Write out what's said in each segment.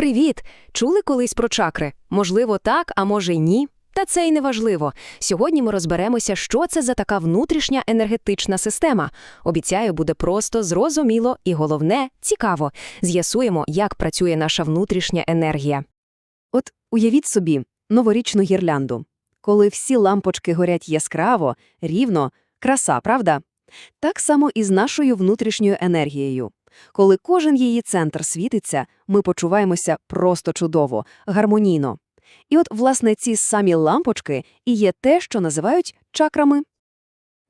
Привіт! Чули колись про чакри? Можливо, так, а може й ні. Та це й не важливо. Сьогодні ми розберемося, що це за така внутрішня енергетична система. Обіцяю, буде просто зрозуміло і головне цікаво. З'ясуємо, як працює наша внутрішня енергія. От уявіть собі новорічну гірлянду. Коли всі лампочки горять яскраво, рівно, краса, правда? Так само і з нашою внутрішньою енергією. Коли кожен її центр світиться, ми почуваємося просто чудово, гармонійно. І от, власне, ці самі лампочки і є те, що називають чакрами.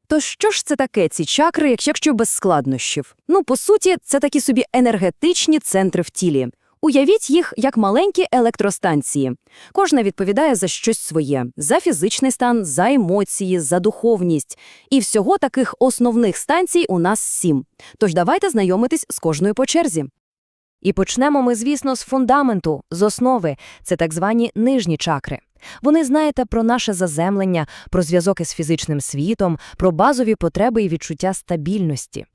То що ж це таке, ці чакри, якщо без складнощів? Ну, по суті, це такі собі енергетичні центри в тілі. Уявіть їх як маленькі електростанції. Кожна відповідає за щось своє: за фізичний стан, за емоції, за духовність. І всього таких основних станцій у нас сім. Тож давайте знайомитись з кожною по черзі. І почнемо ми, звісно, з фундаменту, з основи. Це так звані нижні чакри. Вони знаєте про наше заземлення, про зв'язок із фізичним світом, про базові потреби і відчуття стабільності.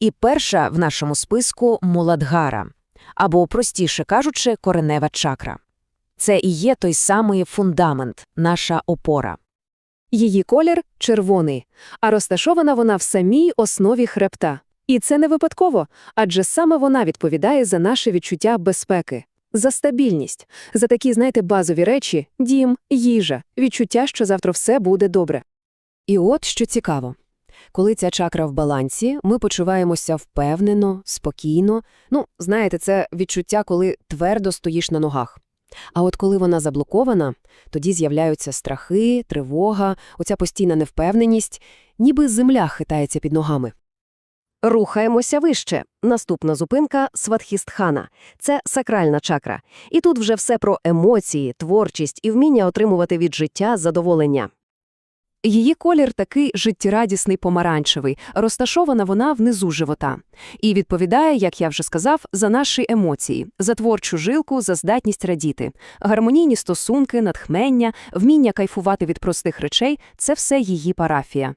І перша в нашому списку Муладгара, або, простіше кажучи, коренева чакра. Це і є той самий фундамент, наша опора. Її колір червоний, а розташована вона в самій основі хребта. І це не випадково, адже саме вона відповідає за наше відчуття безпеки, за стабільність, за такі, знаєте, базові речі дім, їжа, відчуття, що завтра все буде добре. І от що цікаво. Коли ця чакра в балансі, ми почуваємося впевнено, спокійно. Ну, знаєте, це відчуття, коли твердо стоїш на ногах. А от коли вона заблокована, тоді з'являються страхи, тривога, оця постійна невпевненість, ніби земля хитається під ногами. Рухаємося вище. Наступна зупинка Сватхістхана. Це сакральна чакра. І тут вже все про емоції, творчість і вміння отримувати від життя задоволення. Її колір такий життєрадісний помаранчевий, розташована вона внизу живота. І відповідає, як я вже сказав, за наші емоції, за творчу жилку, за здатність радіти. Гармонійні стосунки, натхнення, вміння кайфувати від простих речей – це все її парафія.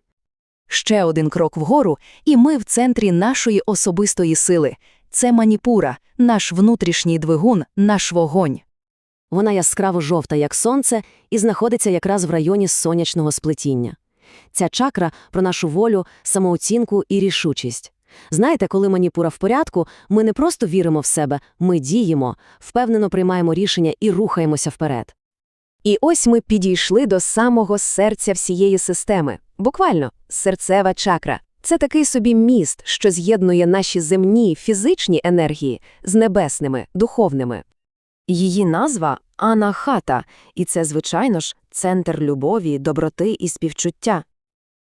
Ще один крок вгору, і ми в центрі нашої особистої сили. Це маніпура, наш внутрішній двигун, наш вогонь. Вона яскраво жовта, як сонце, і знаходиться якраз в районі сонячного сплетіння. Ця чакра про нашу волю, самооцінку і рішучість. Знаєте, коли маніпура в порядку, ми не просто віримо в себе, ми діємо, впевнено приймаємо рішення і рухаємося вперед. І ось ми підійшли до самого серця всієї системи. Буквально, серцева чакра. Це такий собі міст, що з'єднує наші земні фізичні енергії з небесними, духовними. Її назва Анахата, і це, звичайно ж, центр любові, доброти і співчуття.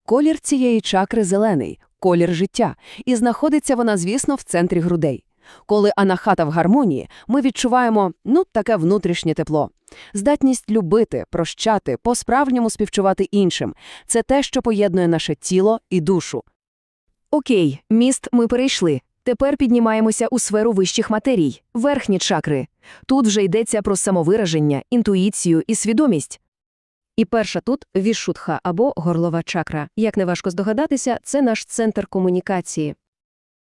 Колір цієї чакри зелений, колір життя, і знаходиться вона, звісно, в центрі грудей. Коли анахата в гармонії, ми відчуваємо, ну, таке внутрішнє тепло. Здатність любити, прощати, по-справжньому співчувати іншим – це те, що поєднує наше тіло і душу. Окей, міст ми перейшли. Тепер піднімаємося у сферу вищих матерій, верхні чакри. Тут вже йдеться про самовираження, інтуїцію і свідомість. І перша тут вішутха або горлова чакра. Як неважко здогадатися, це наш центр комунікації.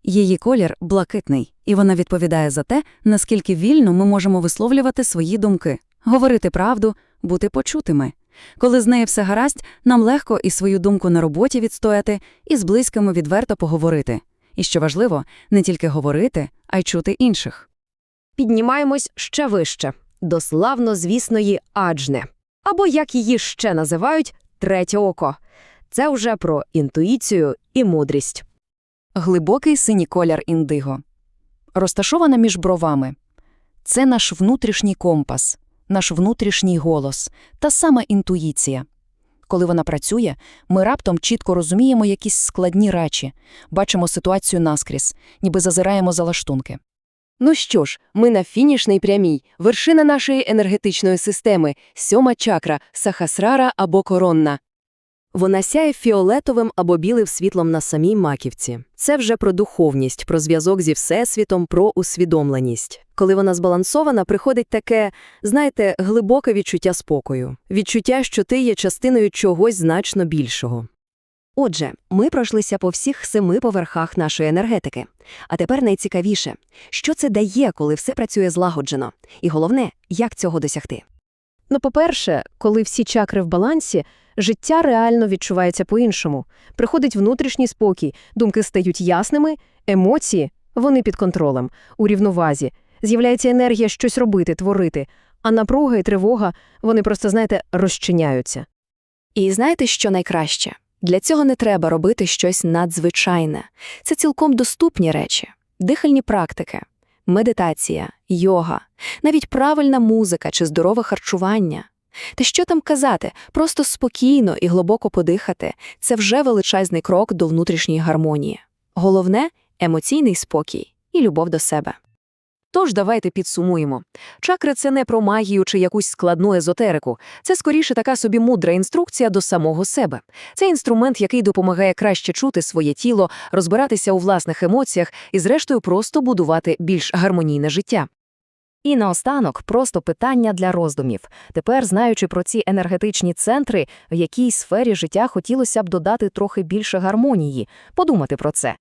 Її колір блакитний, і вона відповідає за те, наскільки вільно ми можемо висловлювати свої думки, говорити правду, бути почутими. Коли з нею все гаразд, нам легко і свою думку на роботі відстояти, і з близькими відверто поговорити. І що важливо, не тільки говорити, а й чути інших. Піднімаємось ще вище, до славно-звісної Аджне, або, як її ще називають, третє око. Це вже про інтуїцію і мудрість. Глибокий синій колір індиго. Розташована між бровами. Це наш внутрішній компас, наш внутрішній голос, та сама інтуїція. Коли вона працює, ми раптом чітко розуміємо якісь складні речі, бачимо ситуацію наскрізь, ніби зазираємо за лаштунки. Ну що ж, ми на фінішній прямій, вершина нашої енергетичної системи, сьома чакра, сахасрара або коронна. Вона сяє фіолетовим або білим світлом на самій маківці. Це вже про духовність, про зв'язок зі Всесвітом, про усвідомленість. Коли вона збалансована, приходить таке, знаєте, глибоке відчуття спокою, відчуття, що ти є частиною чогось значно більшого. Отже, ми пройшлися по всіх семи поверхах нашої енергетики. А тепер найцікавіше, що це дає, коли все працює злагоджено? І головне, як цього досягти? Ну, по-перше, коли всі чакри в балансі, життя реально відчувається по-іншому. Приходить внутрішній спокій, думки стають ясними, емоції – вони під контролем, у рівновазі. З'являється енергія щось робити, творити, а напруга і тривога – вони просто, знаєте, розчиняються. І знаєте, що найкраще? Для цього не треба робити щось надзвичайне. Це цілком доступні речі. Дихальні практики, медитація, йога, навіть правильна музика чи здорове харчування. Та що там казати, просто спокійно і глибоко подихати – це вже величезний крок до внутрішньої гармонії. Головне – емоційний спокій і любов до себе. Тож давайте підсумуємо. Чакри – це не про магію чи якусь складну езотерику. Це скоріше така собі мудра інструкція до самого себе. Це інструмент, який допомагає краще чути своє тіло, розбиратися у власних емоціях і, зрештою, просто будувати більш гармонійне життя. І наостанок просто питання для роздумів. Тепер, знаючи про ці енергетичні центри, в якій сфері життя хотілося б додати трохи більше гармонії, подумати про це.